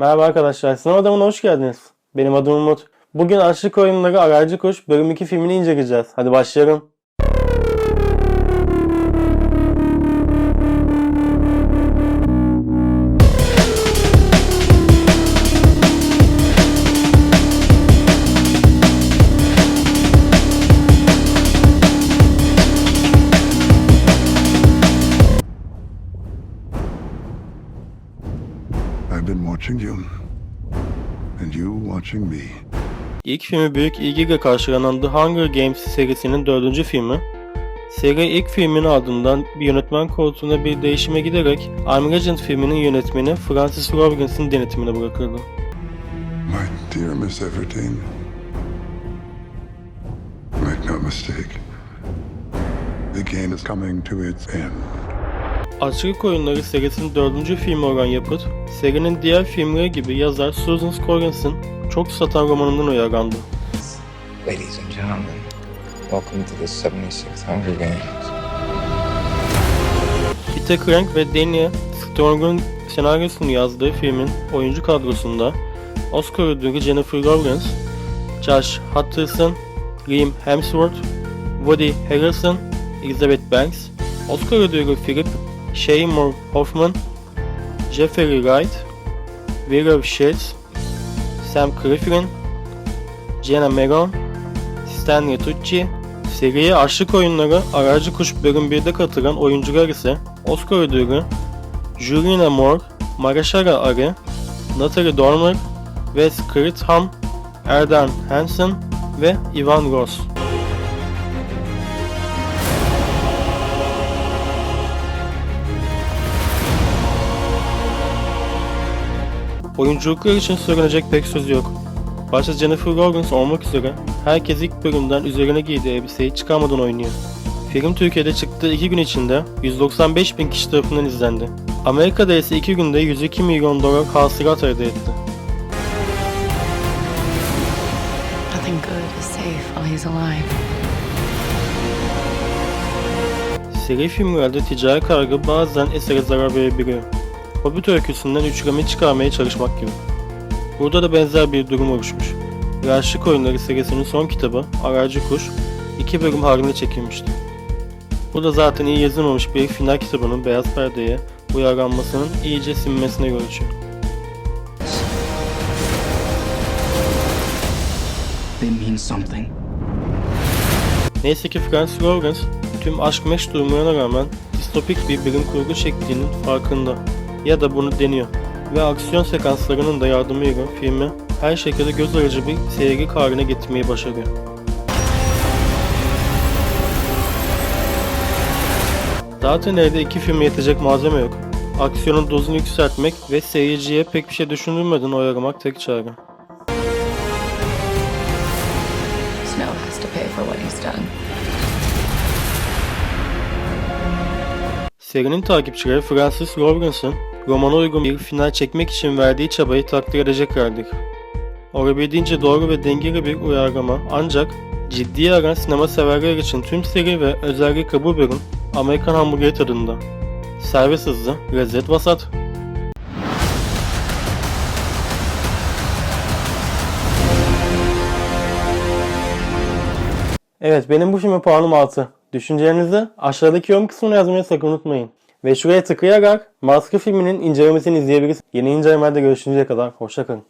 Merhaba arkadaşlar, Sınav Adamı'na hoş geldiniz. Benim adım Umut. Bugün Açlık Oyunları Aracı Kuş bölüm 2 filmini inceleyeceğiz. Hadi başlayalım. Been watching you, and you watching me. İlk filmi büyük ilgiyle karşılanan The Hunger Games serisinin dördüncü filmi. Seri ilk filmin ardından bir yönetmen koltuğuna bir değişime giderek I'm Legend filminin yönetmeni Francis Robinson'ın denetimine bırakıldı. My dear Miss Everdeen, make no mistake. The game is coming to its end. Açlık Oyunları serisinin dördüncü filmi olan Yapıt, serinin diğer filmleri gibi yazar Susan Scorins'in çok satan romanından uyarlandı. Ladies and gentlemen, welcome to the 76th Hunger Games. Peter Crank ve Danny Strong'un senaryosunu yazdığı filmin oyuncu kadrosunda Oscar ödüllü Jennifer Lawrence, Josh Hutcherson, Liam Hemsworth, Woody Harrelson, Elizabeth Banks, Oscar ödüllü Philip Seymour Hoffman, Jeffrey Wright, Willow Shields, Sam Claflin, Jenna Maron, Stanley Tucci, seriye Açlık Oyunları Aracı Kuş bölüm 1'de katılan oyuncular ise Oscar ödülü Julianne Moore, Mahershala Ali, Natalie Dormer, Wes Crittenham, Erdan Hansen ve Ivan Ross. Oyunculuklar için söylenecek pek söz yok. Başta Jennifer Lawrence olmak üzere herkes ilk bölümden üzerine giydiği elbiseyi çıkarmadan oynuyor. Film Türkiye'de çıktığı 2 gün içinde 195 bin kişi tarafından izlendi. Amerika'da ise 2 günde 102 milyon dolar hasılat elde etti. Seri filmlerde ticari kargı bazen esere zarar verebiliyor. Hobbit öyküsünden üçleme çıkarmaya çalışmak gibi. Burada da benzer bir durum oluşmuş. Yaşlık Oyunları serisinin son kitabı Aracı Kuş iki bölüm halinde çekilmişti. Bu da zaten iyi yazılmamış bir final kitabının beyaz perdeye uyarlanmasının iyice sinmesine yol açıyor. They mean something. Neyse ki Francis Lawrence tüm aşk meş durumlarına rağmen distopik bir bilim kurgu şeklinin farkında ya da bunu deniyor ve aksiyon sekanslarının da yardımıyla filmi her şekilde göz alıcı bir seyirlik haline getirmeyi başarıyor. Zaten elde iki filme yetecek malzeme yok. Aksiyonun dozunu yükseltmek ve seyirciye pek bir şey düşündürmeden oyalamak tek çare. Serinin takipçileri Francis Lawrence'ın romana uygun bir final çekmek için verdiği çabayı takdir edeceklerdir. Olabildiğince doğru ve dengeli bir uyarlama ancak ciddiye aran sinema severler için tüm seri ve özellikle bu bölüm Amerikan hamburger tadında. Servis hızlı, lezzet vasat. Evet benim bu filme puanım 6. Düşüncelerinizi aşağıdaki yorum kısmına yazmayı sakın unutmayın. Ve şuraya tıklayarak Maske filminin incelemesini izleyebilirsiniz. Yeni incelemelerde görüşünceye kadar hoşçakalın.